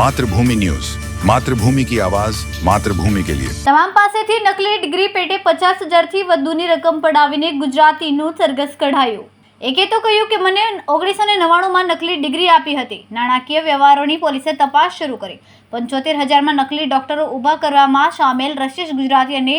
Mathrubhumi news. Mathrubhumi કી આવાજ, માતૃભૂમિ કે લિયે. તમામ પાસેથી નકલી ડિગ્રી પેટે પચાસ હજારથી વધુની રકમ પડાવીને ગુજરાતીનું સરઘસ કઢાયું. એકે તો કહ્યું કે મને ઓગણીસો ને નવ્વાણુંમાં નકલી ડિગ્રી આપી હતી. નાણાકીય વ્યવહારોની પોલીસે તપાસ શરૂ કરી. પંચોતેર હજારમાં નકલી ડોક્ટરો ઊભા કરવામાં સામેલ રશિશ ગુજરાતી અને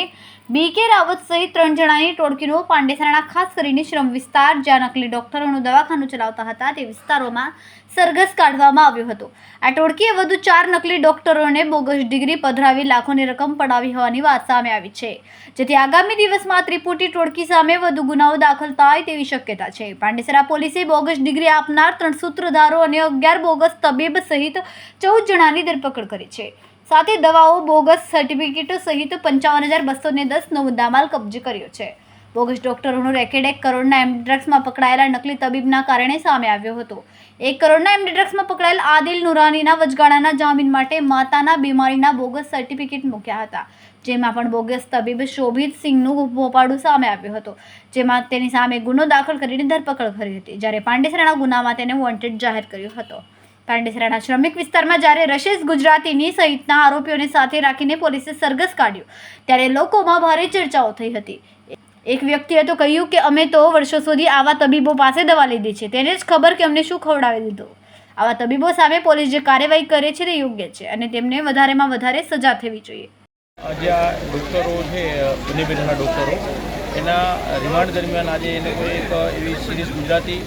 બી કે રાવત સહિત ત્રણ જણાની ટોળકીનો પાંડેસરાના ખાસ કરીને શ્રમ વિસ્તાર, જ્યાં નકલી ડોક્ટરોનું દવાખાનું ચલાવતા હતા તે વિસ્તારોમાં સરઘસ કાઢવામાં આવ્યો હતો. આ ટોળકીએ વધુ ચાર નકલી ડોક્ટરોને બોગસ ડિગ્રી પધરાવી લાખોની રકમ પડાવી હોવાની વાત સામે આવી છે. જેથી આગામી દિવસમાં ત્રિપુટી ટોળકી સામે વધુ ગુનાઓ દાખલ થાય તેવી શક્યતા છે. પાંડેસરા પોલીસે બોગસ ડિગ્રી આપનાર ત્રણ સૂત્રધારો અને અગિયાર બોગસ તબીબ સહિત ચૌદ જણાની ધરપકડ કરી છે. સાથે દવાઓ, બોગસ સર્ટિફિકેટો સહિત પંચાવન હજાર બસો ને દસનો મુદ્દામાલ કબજે કર્યો છે. બોગસ ડોક્ટરોનો રેકેટ એક કરોડના એમડી પકડાયેલા નકલી તબીબના કારણે સામે આવ્યો હતો. એક કરોડના એમડી પકડાયેલ આદિલ નુરાનીના વચગાળાના જામીન માટે માતાના બીમારીના બોગસ સર્ટિફિકેટ મૂક્યા હતા. જેમાં પણ બોગસ તબીબ શોભિત સિંહનું ભોપાડું સામે આવ્યું હતું. જેમાં તેની સામે ગુનો દાખલ કરીને ધરપકડ કરી હતી. જ્યારે પાંડેસરાના ગુનામાં તેને વોન્ટેડ જાહેર કર્યો હતો. પાંડેસરાના શ્રમિક વિસ્તારમાં જ્યારે રશેશ ગુજરાતીની સહિતના આરોપીઓને સાથે રાખીને પોલીસે સરઘસ કાઢ્યું, ત્યારે લોકોમાં ભારે ચર્ચાઓ થઈ હતી. એક વ્યક્તિએ તો કહ્યું કે, અમે તો વર્ષો સુધી આવા તબીબો પાસે દવા લીધી છે, તેને જ ખબર કે અમને શું ખવડાવી દીધું. આવા તબીબો સામે પોલીસ જે કાર્યવાહી કરે છે તે યોગ્ય છે અને તેમને વધારેમાં વધારે સજા થવી જોઈએ. આજે આ ડૉક્ટરો છે બંને ડૉક્ટરો. એના રિમાન્ડ દરમિયાન આજે એ લોકોએ એક એવી સિરીઝ ગુજરાતી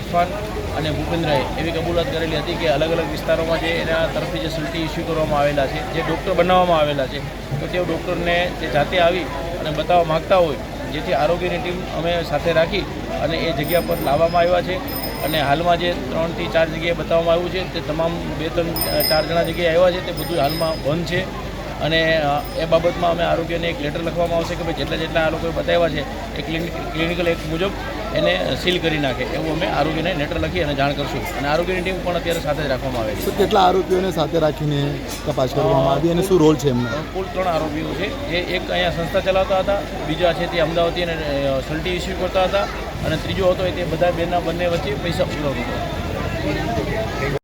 ઇરફાન અને ભૂપેન્દ્રએ એવી કબૂલાત કરેલી હતી કે અલગ અલગ વિસ્તારોમાં જે એના તરફથી જે સલ્ટી ઇસ્યુ કરવામાં આવેલા છે, જે ડૉક્ટર બનાવવામાં આવેલા છે, તો તેઓ ડૉક્ટરને જે જાતે આવી અને બતાવવા માગતા હોય, જેથી આરોગ્યની ટીમ અમે સાથે રાખી અને એ જગ્યા પર લાવવામાં આવ્યા છે. અને હાલમાં જે ત્રણથી ચાર જગ્યાએ બતાવવામાં આવ્યું છે, તે તમામ બે ત્રણ ચાર જણા જગ્યાએ આવ્યા છે, તે બધું હાલમાં બંધ છે. અને એ બાબતમાં અમે આરોગ્યને એક લેટર લખવામાં આવશે કે ભાઈ જેટલા જેટલા આ લોકોએ બતાવ્યા છે એ ક્લિનિક ક્લિનિકલ એક મુજબ એને સીલ કરી નાખે. એવું અમે આરોગ્યને લેટર લખી અને જાણ કરશું. અને આરોગ્યની ટીમ પણ અત્યારે સાથે જ રાખવામાં આવે છે. કેટલા આરોપીઓને સાથે રાખીને તપાસ કરવામાં આવી અને શું રોલ છે એમનો? કુલ ત્રણ આરોપીઓ છે. જે એક અહીંયા સંસ્થા ચલાવતા હતા બીજા છે તે અમદાવાદથી અને સલ્ટી ઇસ્યુ કરતા હતા અને ત્રીજો હતો એ તે બધા બેના બંને વચ્ચે પૈસા ઉઘરાવતો હતો.